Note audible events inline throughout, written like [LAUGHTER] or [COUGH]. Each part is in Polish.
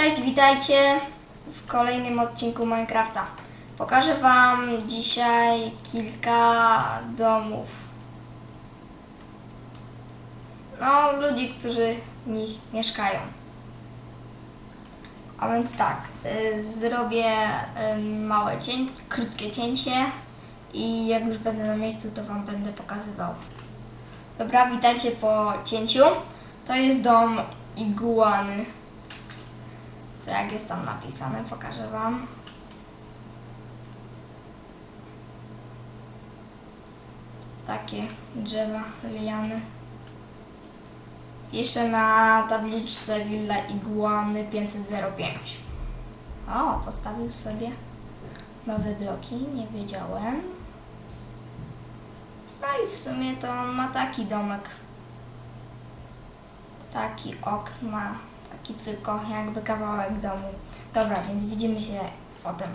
Cześć, witajcie w kolejnym odcinku Minecrafta. Pokażę Wam dzisiaj kilka domów. No, ludzi, którzy w nich mieszkają. A więc tak, y, zrobię małe cięcie, krótkie cięcie i jak już będę na miejscu, to Wam będę pokazywał. Dobra, witajcie po cięciu. To jest dom iguany. To jak jest tam napisane, pokażę Wam. Takie drzewa, liany. Piszę na tabliczce Villa Iguany 505. O, postawił sobie nowe bloki, nie wiedziałem. No i w sumie to on ma taki domek. Taki okna, taki tylko jakby kawałek domu. Dobra, więc widzimy się potem.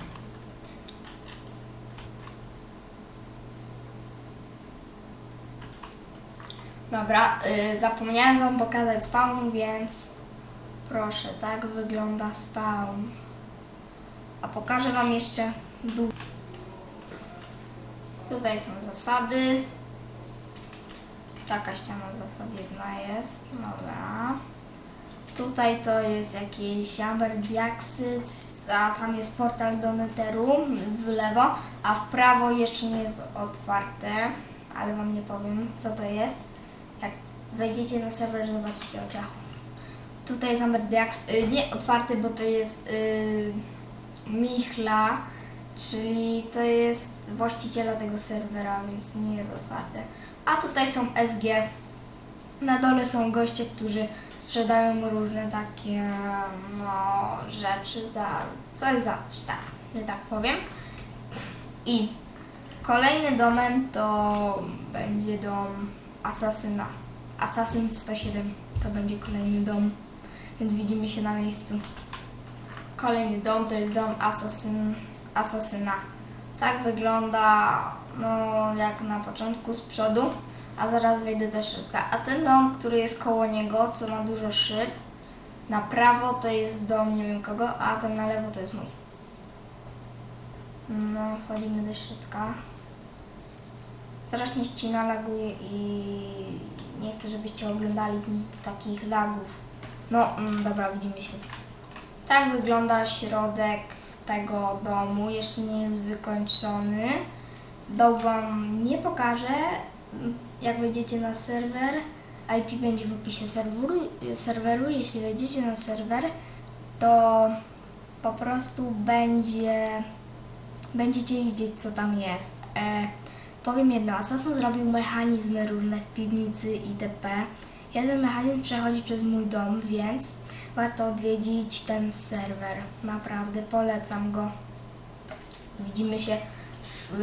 Dobra, y, zapomniałem Wam pokazać spawn, więc proszę, tak wygląda spawn. A pokażę Wam jeszcze dół. Tutaj są zasady. Taka ściana zasad jedna jest. Dobra. Tutaj to jest jakiś Amber Diaksyt, a tam jest portal do Netheru w lewo, a w prawo jeszcze nie jest otwarte, ale Wam nie powiem co to jest. Jak wejdziecie na serwer, zobaczycie o ciachu. Tutaj jest Amber Diaks, y, nie otwarty, bo to jest y, Michla, czyli to jest właściciela tego serwera, więc nie jest otwarte. A tutaj są SG. Na dole są goście, którzy sprzedają różne takie no, rzeczy za coś za coś, tak, że tak powiem. I kolejny domem to będzie dom Asasyna. Asasyn 107 to będzie kolejny dom, więc widzimy się na miejscu. Kolejny dom to jest dom Asasyn, Asasyna. Tak wygląda no, jak na początku z przodu, a zaraz wejdę do środka. A ten dom, który jest koło niego, co ma dużo szyb, na prawo to jest dom nie wiem kogo, a ten na lewo to jest mój. No, wchodzimy do środka. Strasznie ścina laguje i nie chcę, żebyście oglądali takich lagów. No, mm, dobra, widzimy się. Tak wygląda środek tego domu. Jeszcze nie jest wykończony. Dom Wam nie pokażę. Jak wejdziecie na serwer, IP będzie w opisie serweru. serweru. Jeśli wejdziecie na serwer, to po prostu będzie będziecie widzieć, co tam jest. E, powiem jedno, Assassin zrobił mechanizmy różne w piwnicy itp. Jeden mechanizm przechodzi przez mój dom, więc warto odwiedzić ten serwer. Naprawdę polecam go. Widzimy się w,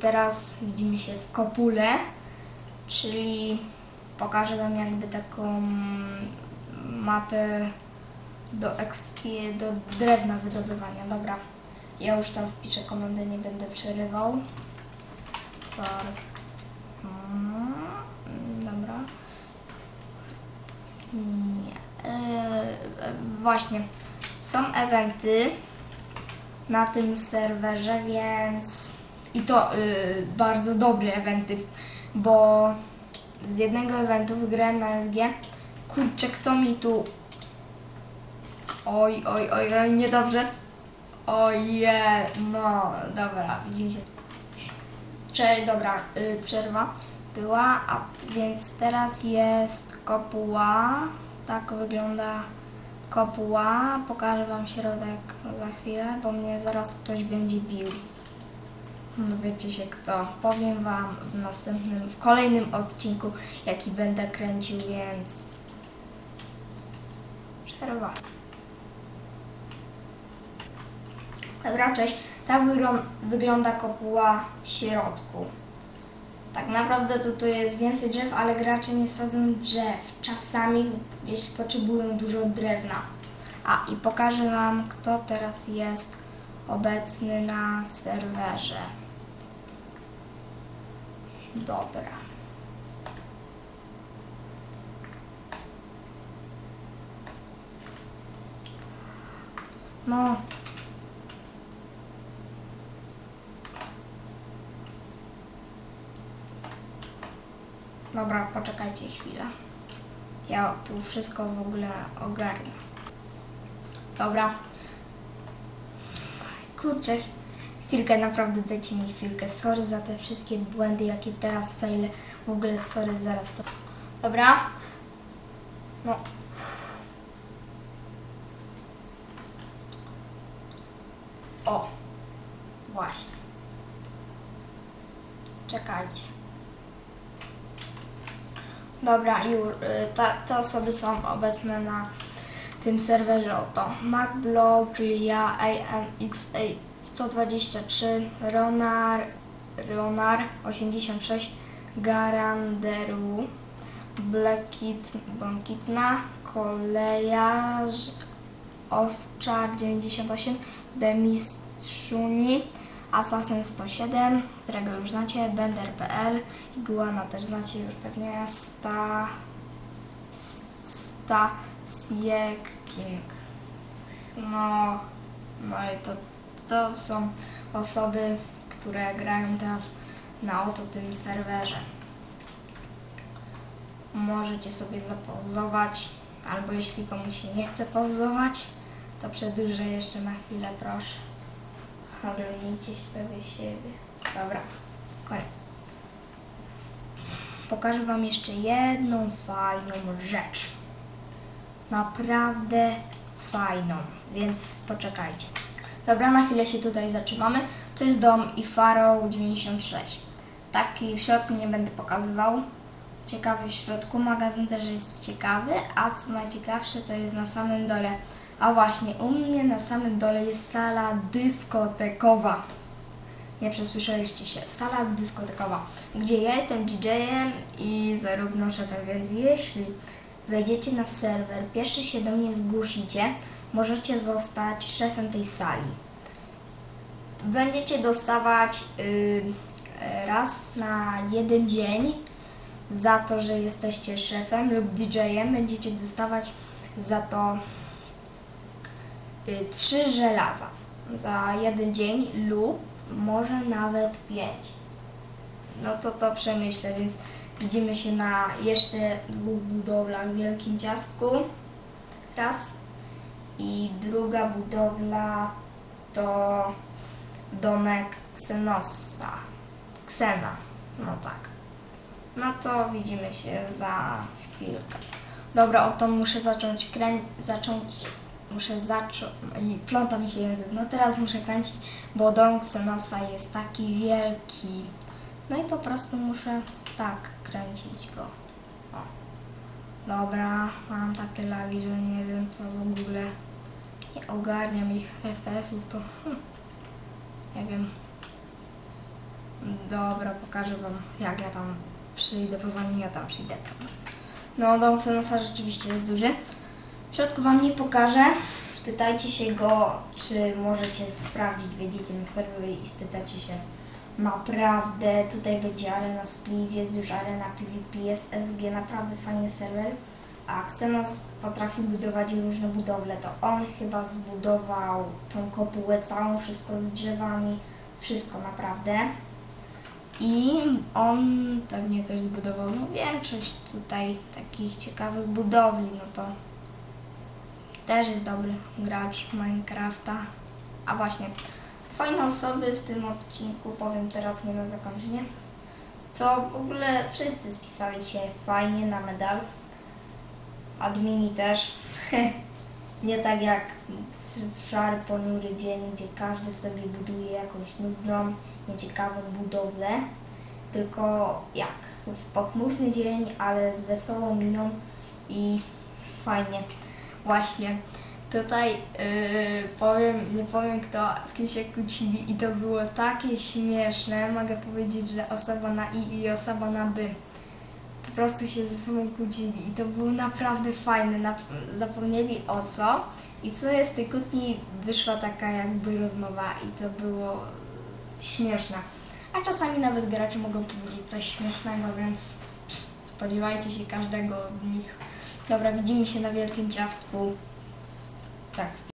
teraz widzimy się w kopule, czyli pokażę Wam jakby taką mapę do do drewna wydobywania. Dobra, ja już tam wpiszę komendę, nie będę przerywał. Par... Mm, Dobra. Nie. E, właśnie. Są eventy na tym serwerze, więc i to y, bardzo dobre eventy, bo z jednego eventu wygrałem na SG. Kurczę, kto mi tu... Oj, oj, oj, oj, niedobrze. Oje, no, dobra, widzimy się. Cześć, dobra, y, przerwa była, a więc teraz jest kopuła. Tak wygląda kopuła. Pokażę Wam środek za chwilę, bo mnie zaraz ktoś będzie bił. Dowiecie się kto. Powiem Wam w następnym, w kolejnym odcinku, jaki będę kręcił, więc przerwa. Dobra, cześć. Tak wyglą- wygląda kopuła w środku. Tak naprawdę to, to jest więcej drzew, ale gracze nie sadzą drzew. Czasami, jeśli potrzebują dużo drewna. A i pokażę Wam, kto teraz jest obecny na serwerze. Dobra. No. Dobra, poczekajcie chwilę. Ja tu wszystko w ogóle ogarnę. Dobra. Kurczę, chwilkę, naprawdę dajcie mi chwilkę. Sorry za te wszystkie błędy, jakie teraz faile. W ogóle sorry, zaraz to... Dobra. No. O. Właśnie. Czekajcie. Dobra, już y, ta, te osoby są obecne na tym serwerze. Oto MacBlow, czyli ja, ANXA 123, Ronar, Ronar 86, Garanderu, Blackit, Błękitna, Kolejarz, Owczar 98, Demistrzuni, Assassin 107, którego już znacie, Bender.pl, Iguana też znacie już pewnie, Sta, Sta, Siek King. No, no i to, to są osoby, które grają teraz na oto tym serwerze. Możecie sobie zapauzować, albo jeśli komuś się nie chce pauzować, to przedłużę jeszcze na chwilę, proszę. Oglądnijcie sobie siebie. Dobra, koniec. Pokażę Wam jeszcze jedną fajną rzecz. Naprawdę fajną, więc poczekajcie. Dobra, na chwilę się tutaj zatrzymamy. To jest dom Ifaro 96. Taki w środku nie będę pokazywał. Ciekawy w środku, magazyn też jest ciekawy, a co najciekawsze to jest na samym dole. A właśnie, u mnie na samym dole jest sala dyskotekowa. Nie przesłyszeliście się, sala dyskotekowa, gdzie ja jestem DJ-em i zarówno szefem, więc jeśli wejdziecie na serwer, pierwszy się do mnie zgłosicie, możecie zostać szefem tej sali. Będziecie dostawać y, raz na jeden dzień za to, że jesteście szefem lub DJ-em, będziecie dostawać za to y, trzy żelaza za jeden dzień lub może nawet pięć. No to to przemyślę, więc widzimy się na jeszcze dwóch budowlach w Wielkim Ciastku. Raz. I druga budowla to domek Xenosa. Xena. No tak. No to widzimy się za chwilkę. Dobra, oto muszę zacząć kręcić, zacząć, muszę zacząć, i pląta mi się język, no teraz muszę kręcić, bo dom Xenosa jest taki wielki. No i po prostu muszę tak kręcić go. O. Dobra, mam takie lagi, że nie wiem co w ogóle. Nie ogarniam ich FPS-ów, to hm, nie wiem. Dobra, pokażę wam jak ja tam przyjdę, bo zanim ja tam przyjdę tam. No, dom Xenosa rzeczywiście jest duży. W środku wam nie pokażę. Spytajcie się go, czy możecie sprawdzić, wejdziecie na serwer i spytacie się. Naprawdę, tutaj będzie arena Split, jest już arena PvP, jest SG, naprawdę fajny serwer. A Xenos potrafi budować różne budowle. To on chyba zbudował tą kopułę całą, wszystko z drzewami, wszystko naprawdę. I on pewnie też zbudował no, większość tutaj takich ciekawych budowli, no to też jest dobry gracz Minecrafta. A właśnie, fajne osoby w tym odcinku, powiem teraz nie na zakończenie, to w ogóle wszyscy spisali się fajnie na medal. Admini też. [LAUGHS] nie tak jak szary, ponury dzień, gdzie każdy sobie buduje jakąś nudną, nieciekawą budowlę. Tylko jak w pochmurny dzień, ale z wesołą miną i fajnie. Właśnie tutaj yy, powiem, nie powiem kto z kim się kłócili i to było takie śmieszne. Mogę powiedzieć, że osoba na i i osoba na by prostu się ze sobą kłócili i to było naprawdę fajne. Na, zapomnieli o co i co jest z tej kłótni wyszła taka jakby rozmowa i to było śmieszne. A czasami nawet gracze mogą powiedzieć coś śmiesznego, więc spodziewajcie się każdego od nich. Dobra, widzimy się na wielkim ciastku. Tak.